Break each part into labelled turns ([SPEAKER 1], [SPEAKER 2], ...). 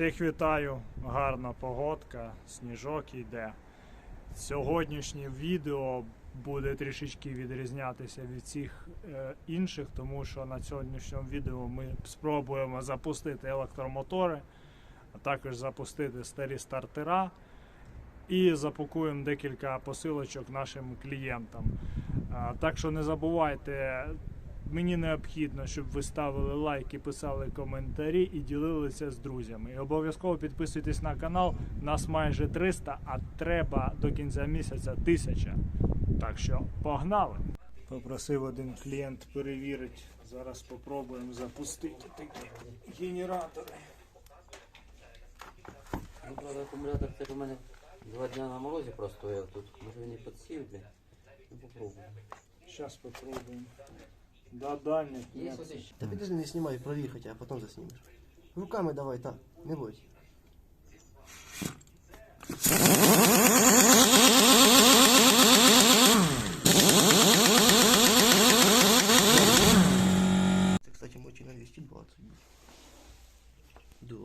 [SPEAKER 1] Всіх вітаю, гарна погодка, сніжок йде. Сьогоднішнє відео буде трішечки відрізнятися від всіх е, інших, тому що на сьогоднішньому відео ми спробуємо запустити електромотори, а також запустити старі стартера і запакуємо декілька посилочок нашим клієнтам. А, Так що не забувайте, мені необхідно, щоб ви ставили лайки, писали коментарі і ділилися з друзями. І обов'язково підписуйтесь на канал. Нас майже 300, а треба до кінця місяця 1000. Так що погнали! Попросив один клієнт перевірити. Зараз спробуємо запустити такі генератори.
[SPEAKER 2] Ну, правда, акумулятор теж у мене два дня на морозі простояв тут. Може він і підсів, блін. Ну попробуємо.
[SPEAKER 1] Зараз спробуємо. Да, дальник.
[SPEAKER 2] Є
[SPEAKER 1] нет.
[SPEAKER 2] ось ще?
[SPEAKER 3] Да подожди, не снимай, проверь хотя, а потом заснимешь. Руками давай, так, не бойся. Це, кстати, мочи на 220 буде. Да.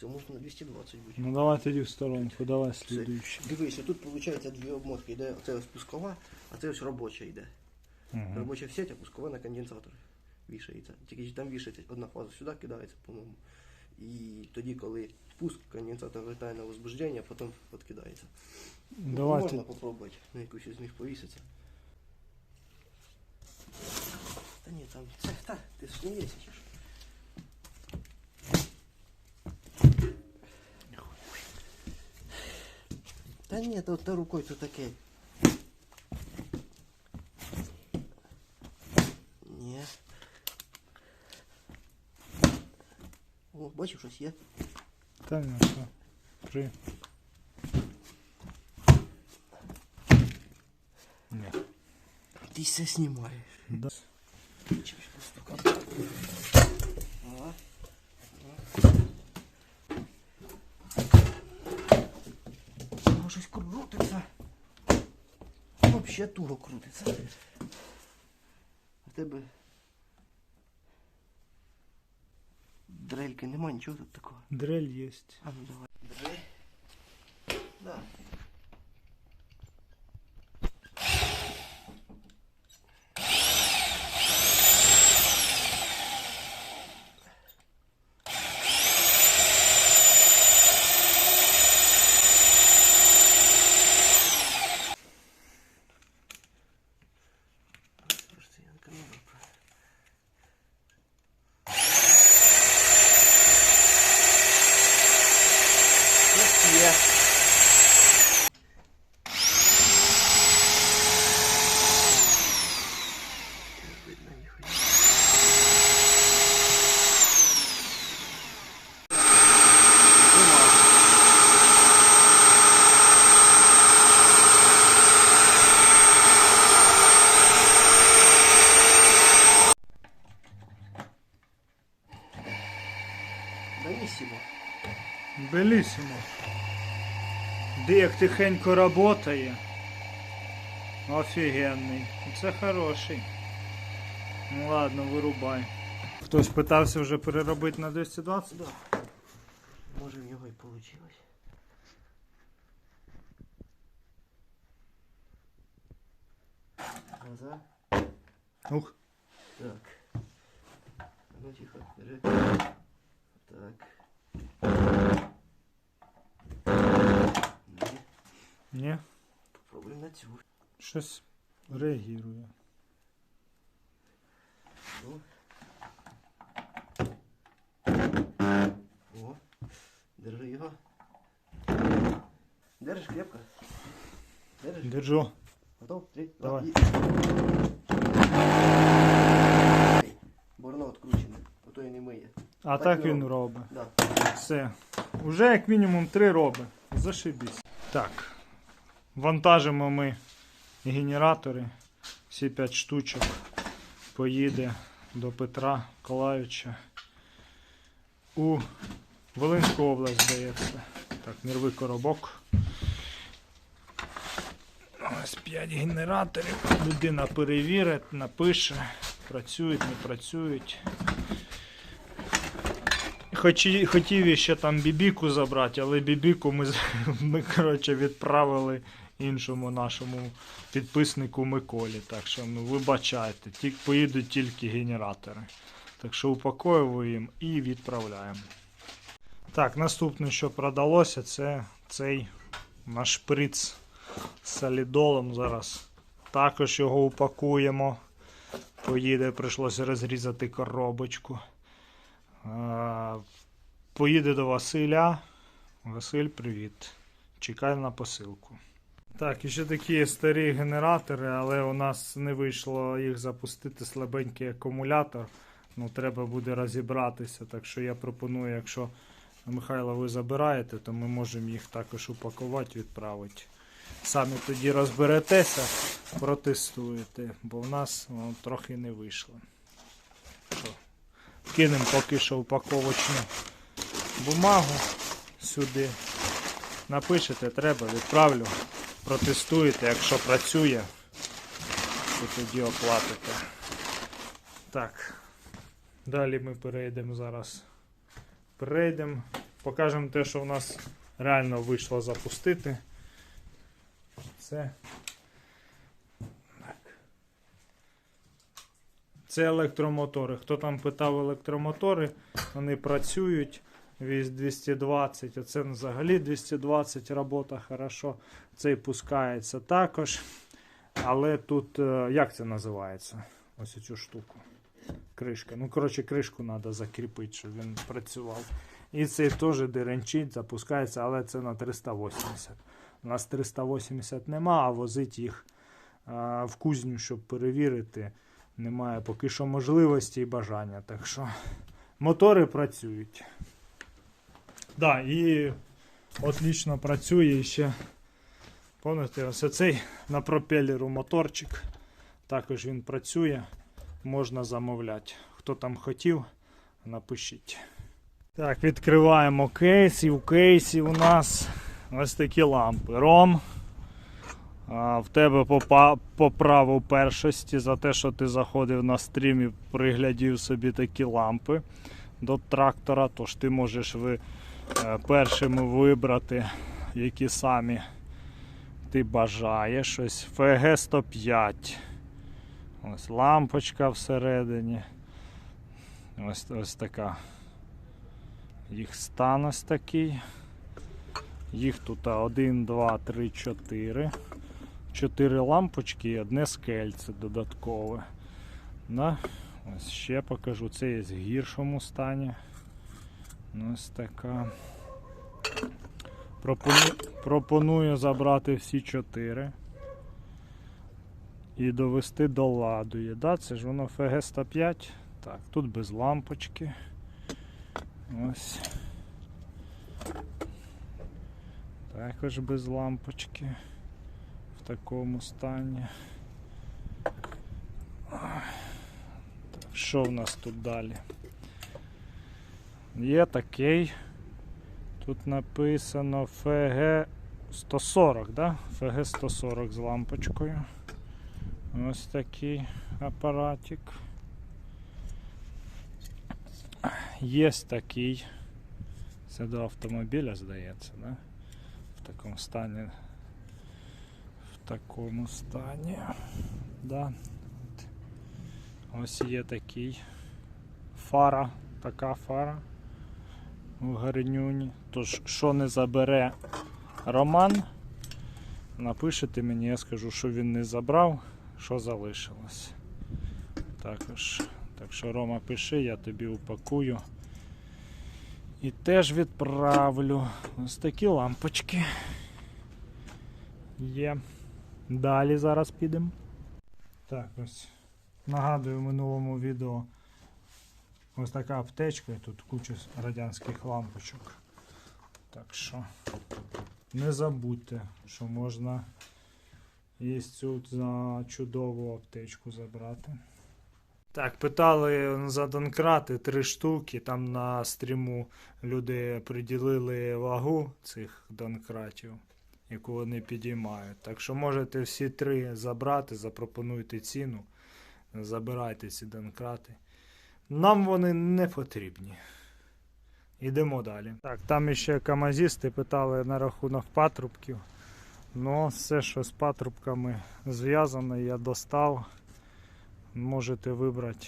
[SPEAKER 3] Це можна на 220 бути.
[SPEAKER 1] Ну давай тоді в сторонку, давай слідуючий.
[SPEAKER 3] Дивися, тут виходить дві обмотки. Йде оце ось пускова, а це ось робоча йде.
[SPEAKER 1] Угу.
[SPEAKER 3] Сеть, а пускова на конденсатор вішається. Тільки там вішається одна фаза сюди кидається, по-моєму. І тоді, коли пуск, конденсатор летає на возбуждення, а потім відкидається.
[SPEAKER 1] Давайте.
[SPEAKER 3] Можна попробувати на якусь із них повіситься. Та ні, там. Це, та, ти ж не вісиш. Та ні, то, то рукою то таке. Ні. О, бачив, щось є.
[SPEAKER 1] Та ні, що. Три. Ні.
[SPEAKER 3] Ти все знімаєш.
[SPEAKER 1] Да.
[SPEAKER 3] Чекай, постукай. Ага. Воно щось крутиться. Вообще туго крутиться. А тебе дрельки нема, нічого тут такого.
[SPEAKER 1] Дрель є.
[SPEAKER 3] А ну давай. Дрель. Да. Просто я на камеру про- Ось є. Не видно ніхуя. Нема. Данісімо.
[SPEAKER 1] Белісимо. Де як тихенько работає. Офігенний. Це хороший. Ну ладно, вирубай. Хтось питався вже переробити на 220?
[SPEAKER 3] Да. Може в нього і вийшло. Глаза.
[SPEAKER 1] Ух.
[SPEAKER 3] Так. Ну тихо. Так. Ні,
[SPEAKER 1] Ні,
[SPEAKER 3] попробуємо на цю.
[SPEAKER 1] щось реагує.
[SPEAKER 3] Ну. О, держи його. Держиш крепко. Держиш.
[SPEAKER 1] Держу.
[SPEAKER 3] Готов? Три,
[SPEAKER 1] Давай.
[SPEAKER 3] два. Борно відкручене, а то і не миє.
[SPEAKER 1] А
[SPEAKER 3] Так
[SPEAKER 1] так він
[SPEAKER 3] робить. Да.
[SPEAKER 1] Все. Уже як мінімум три робить. Зашибісь. Так. Вантажимо ми генератори. Всі 5 штучок. Поїде до Петра Колаюча. У Волинську область, здається. Так, нерви коробок. Ось 5 генераторів. Людина перевірить, напише, працюють, не працюють. Хоті, хотів ще там бібіку забрати, але бібіку ми, ми коротше, відправили іншому нашому підписнику Миколі. Так що ну, вибачайте, ті, поїдуть тільки генератори. Так що упаковуємо і відправляємо. Так, наступне, що продалося, це цей наш шприц з солідолом. Зараз також його упакуємо. Поїде, прийшлося розрізати коробочку. А, Поїде до Василя. Василь, привіт. Чекай на посилку. Так, і ще такі старі генератори, але у нас не вийшло їх запустити слабенький акумулятор. Ну, треба буде розібратися. Так що я пропоную, якщо Михайло ви забираєте, то ми можемо їх також упакувати, відправити. Самі тоді розберетеся, протестуєте, бо в нас ну, трохи не вийшло. Що? Кинемо поки що упаковочну бумагу сюди. Напишете, треба, відправлю. Протестуєте, якщо працює, то тоді оплатите. Так. Далі ми перейдемо зараз. Перейдемо, покажемо те, що в нас реально вийшло запустити. Це. Це електромотори. Хто там питав електромотори, вони працюють. Віз 220, оце взагалі 220 робота хорошо. Цей пускається також. Але тут, е, як це називається? Ось цю штуку. Кришка. Ну, коротше, кришку треба закріпити, щоб він працював. І цей теж деренчить, запускається, але це на 380. У нас 380 нема, а возить їх а, в кузню, щоб перевірити. Немає поки що можливості і бажання. Так що мотори працюють. Да, і отлично працює ще. Пам'ятаєте, ось цей на пропелеру моторчик. Також він працює. Можна замовляти. Хто там хотів, напишіть. Так, відкриваємо кейс. І в кейсі у нас ось такі лампи. Ром. В тебе по, праву першості за те, що ти заходив на стрім і приглядів собі такі лампи до трактора. Тож ти можеш ви, е, першими вибрати, які самі ти бажаєш. Ось FG 105. Ось лампочка всередині. Ось, ось така. Їх стан ось такий. Їх тут 1, 2, 3, 4. Чотири лампочки і одне скельце додаткове. Да? Ось ще покажу. Це є в гіршому стані. Ось така. Пропоную, пропоную забрати всі чотири і довести до ладу. Є. Да? Це ж воно FG 105. Так, тут без лампочки. Ось. Також без лампочки такому стані. Так, що в нас тут далі? Є такий. Тут написано FG 140, да? FG 140 з лампочкою. Ось такий апаратик. Є такий. Це до автомобіля, здається, да? В такому стані. В такому стані. Да. Ось є такий. Фара, така фара у гарнюні. Тож, що не забере Роман, напишете мені, я скажу, що він не забрав, що залишилось. Також. Так що, Рома, пиши, я тобі упакую. І теж відправлю. Ось такі лампочки. Є. Далі зараз підемо. Так, ось. Нагадую в минулому відео ось така аптечка, і тут куча радянських лампочок. Так що не забудьте, що можна і цю за чудову аптечку забрати. Так, питали за донкрати три штуки. Там на стріму люди приділили вагу цих донкратів, яку вони підіймають. Так що можете всі три забрати, запропонуйте ціну, забирайте ці донкрати. Нам вони не потрібні. Йдемо далі. Так, там ще камазісти питали на рахунок патрубків. Ну, все, що з патрубками зв'язано, я достав. Можете вибрати,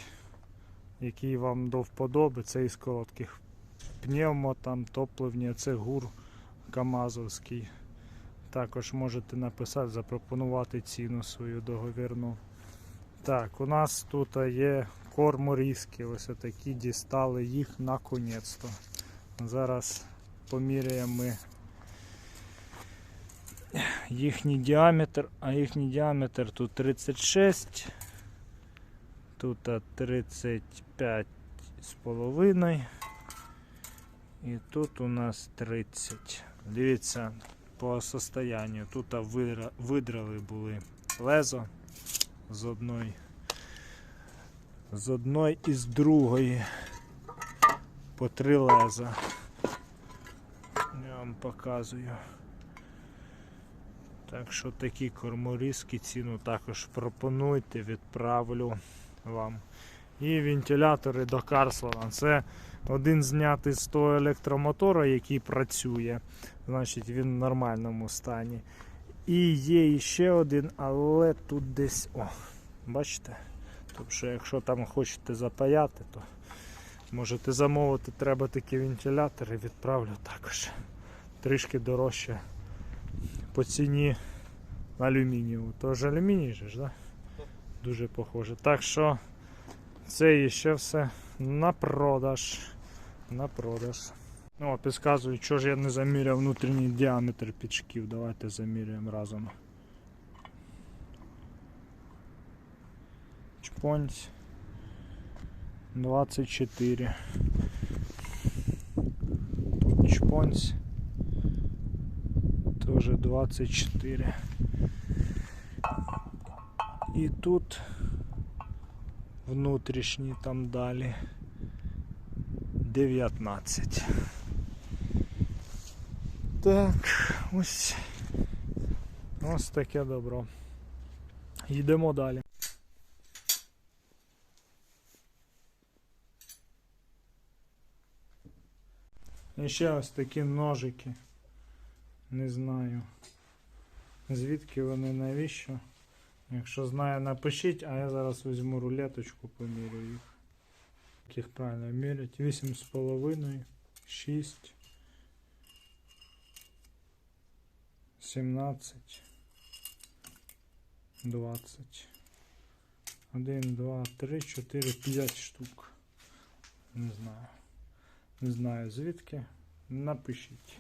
[SPEAKER 1] який вам до вподоби. Це із коротких пневмо, там топливні, це гур Камазовський. Також можете написати, запропонувати ціну свою договірну. Так, у нас тут є корморізки, ось такі дістали їх наконець-то. Зараз поміряємо ми їхній діаметр, а їхній діаметр тут 36, тут 35 з половиною. І тут у нас 30. Дивіться по состоянню. Тут видра- видрали були лезо з одної. З одної і з другої. По три леза. Я вам показую. Так що такі корморізки ціну також пропонуйте, відправлю вам. І вентилятори до Карслана. Це один знятий з того електромотора, який працює. Значить він в нормальному стані. І є ще один, але тут десь. О, бачите? Тобто, якщо там хочете запаяти, то можете замовити, треба такі вентилятори, відправлю також. Трішки дорожче по ціні алюмінієву. Тож алюміній же ж, да? Дуже похоже. Так що це ще все на продаж. На продаж. О, підказують, що ж я не заміряв внутрішній діаметр підшків. Давайте заміряємо разом. Чпонць 24. Тут чпонць. Тоже 24. І тут внутрішній там далі 19. Так, ось. Ось таке добро. Йдемо далі. І ще ось такі ножики. Не знаю. Звідки вони навіщо? Якщо знає, напишіть, а я зараз візьму рулеточку, помірю їх. Як їх правильно мірять. 8,5, 6, 17, 20. 1, 2, 3, 4, 5 штук. Не знаю. Не знаю звідки. Напишіть.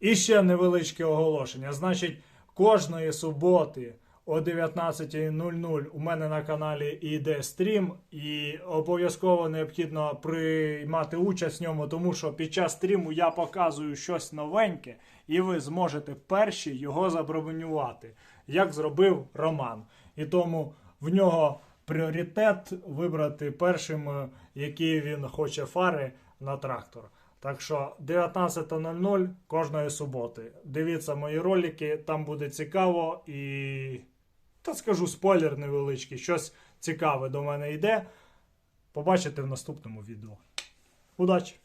[SPEAKER 1] І ще невеличке оголошення. Значить, кожної суботи о 19.00 у мене на каналі йде стрім, і обов'язково необхідно приймати участь в ньому, тому що під час стріму я показую щось новеньке, і ви зможете перші його забронювати, як зробив Роман. І тому в нього пріоритет вибрати першим, е, які він хоче фари на трактор. Так що 19.00 кожної суботи. Дивіться мої ролики, там буде цікаво і. Та скажу спойлер невеличкий, щось цікаве до мене йде. Побачите в наступному відео. Удачі!